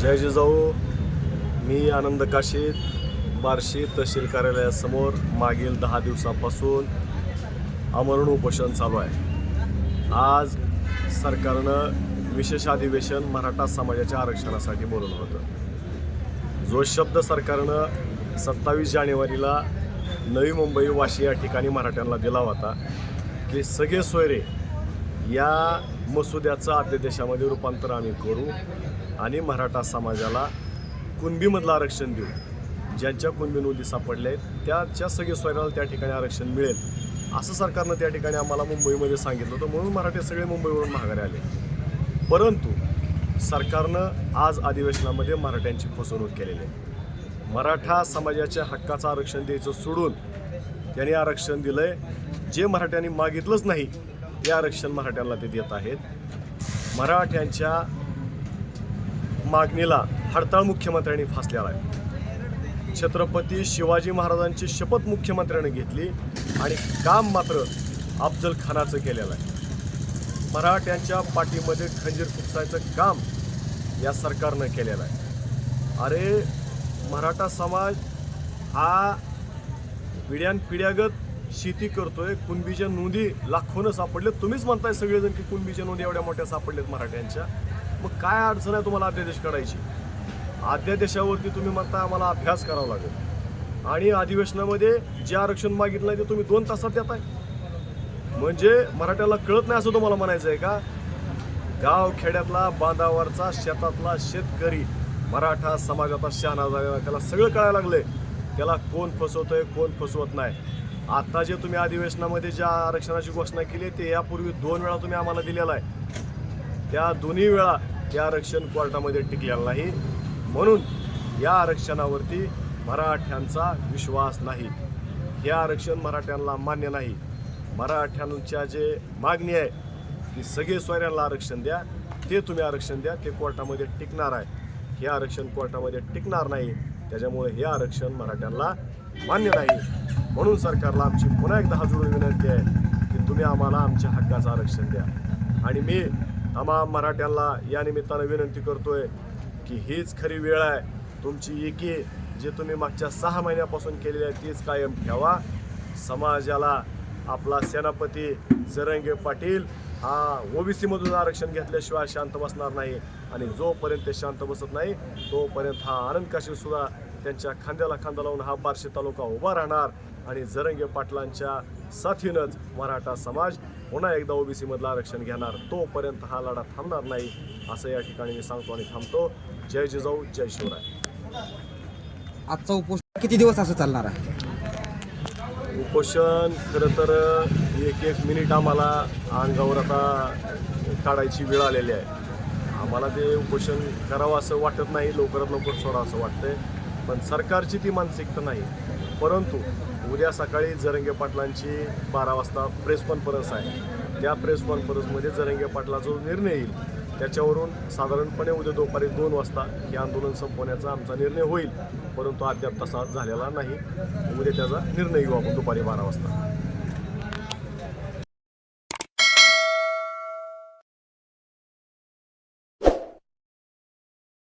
जय जिजाऊ मी आनंद काशीद बार्शी तहसील कार्यालयासमोर मागील दहा दिवसापासून आमरण उपोषण चालू आहे. आज सरकारनं विशेष अधिवेशन मराठा समाजाच्या आरक्षणासाठी बोलवलं होतं. जो शब्द सरकारनं सत्तावीस जानेवारीला नवी मुंबई वाशी या ठिकाणी मराठ्यांना दिला होता की सगळे सोयरे या मसुद्याचं अध्यादेशामध्ये रूपांतर आम्ही करू आणि मराठा समाजाला कुणबीमधलं आरक्षण देऊ. ज्यांच्या कुणबी नोंदी सापडल्या आहेत त्याच्या सगळे स्वयंला त्या ठिकाणी आरक्षण मिळेल. असं सरकारनं त्या ठिकाणी आम्हाला मुंबईमध्ये सांगितलं होतं म्हणून मराठे सगळे मुंबईवरून माघारी आले. परंतु सरकारनं आज अधिवेशनामध्ये मराठ्यांची फसवणूक केलेली आहे. मराठा समाजाच्या हक्काचं आरक्षण द्यायचं सोडून त्यांनी आरक्षण दिलं आहे जे मराठ्यांनी मागितलंच नाही या आरक्षण मराठ्यांना ते देत आहेत. मराठ्यांच्या मागणीला हडताळ मुख्यमंत्र्यांनी फासलेला आहे. छत्रपती शिवाजी महाराजांची शपथ मुख्यमंत्र्याने घेतली आणि काम मात्र अफजल खानाचं केलेलं आहे. मराठ्यांच्या पाठीमध्ये खंजीर खुपसायचं काम या सरकारनं केलेलं आहे. अरे मराठा समाज हा पिढ्यानपिढ्यागत शेती करतोय कुणबीच्या नोंदी लाखोनं सापडले तुम्हीच म्हणताय सगळेजण की कुणबीच्या नोंदी एवढ्या मोठ्या सापडल्यात मराठ्यांच्या. मग काय अडचण आहे तुम्हाला अध्यादेश काढायची? अध्यादेशावरती तुम्ही म्हणता आम्हाला अभ्यास करावा लागेल. आणि अधिवेशनामध्ये जे आरक्षण मागितलं आहे ते तुम्ही दोन तासात देताय. म्हणजे मराठ्याला कळत नाही असं तुम्हाला म्हणायचं आहे का? गाव खेड्यातला बांधावरचा शेतातला शेतकरी मराठा समाजाचा शहाणा त्याला सगळं कळायला लागलंय. त्याला कोण फसवतंय कोण फसवत नाही. आता जे तुम्ही अधिवेशनामध्ये ज्या आरक्षणाची घोषणा केली ते यापूर्वी दोन वेळा तुम्ही आम्हाला दिलेला आहे. त्या दोन्ही वेळा हे आरक्षण कोर्टामध्ये टिकलेलं नाही. म्हणून या आरक्षणावरती मराठ्यांचा विश्वास नाही. हे आरक्षण मराठ्यांना मान्य नाही. मराठ्यांच्या जे मागणी आहे की सगळे सोयऱ्यांना आरक्षण द्या. ते तुम्ही आरक्षण द्या ते कोर्टामध्ये टिकणार आहे. हे आरक्षण कोर्टामध्ये टिकणार नाही. त्याच्यामुळे हे आरक्षण मराठ्यांना मान्य नाही. म्हणून सरकारला आमची पुन्हा एकदा हात विनंती आहे की तुम्ही आम्हाला आमच्या हक्काचं आरक्षण द्या. आणि मी तमाम मराठ्यांना या निमित्तानं विनंती करतोय की हीच खरी वेळ आहे. तुमची एकी जे तुम्ही मागच्या सहा महिन्यापासून केलेली आहे तीच कायम ठेवा. समाजाला आपला सेनापती जरंगे पाटील हा ओबीसीमधून आरक्षण घेतल्याशिवाय शांत बसणार नाही आणि जोपर्यंत ते शांत बसत नाही तोपर्यंत हा आनंद काशीद सुद्धा त्यांच्या खांद्याला खांदा लावून हा बार्शी तालुका उभा राहणार. आणि जरंगे पाटलांच्या साथीनंच मराठा समाज पुन्हा एकदा ओबीसी मधलं आरक्षण घेणार. तोपर्यंत हा लढा थांबणार नाही असं या ठिकाणी मी सांगतो आणि थांबतो. जय जिजाऊ जय शिवराय. आजचा उपोषण किती दिवस असं चालणार आहे? उपोषण खरं तर एक एक मिनिट आम्हाला अंगावर आता काढायची वेळ आलेली आहे. आम्हाला ते उपोषण करावं असं वाटत नाही लवकरात लवकर सोडा असं वाटतंय. पण सरकारची ती मानसिकता नाही. परंतु उद्या सकाळी जरंगे पाटलांची बारा वाजता प्रेस कॉन्फरन्स आहे. त्या प्रेस कॉन्फरन्समध्ये जरंगे पाटला जो निर्णय येईल त्याच्यावरून साधारणपणे उद्या दुपारी दोन वाजता हे आंदोलन संपवण्याचा आमचा निर्णय होईल. परंतु अद्याप तसा झालेला नाही. उद्या त्याचा निर्णय घेऊ आपण दुपारी बारा वाजता.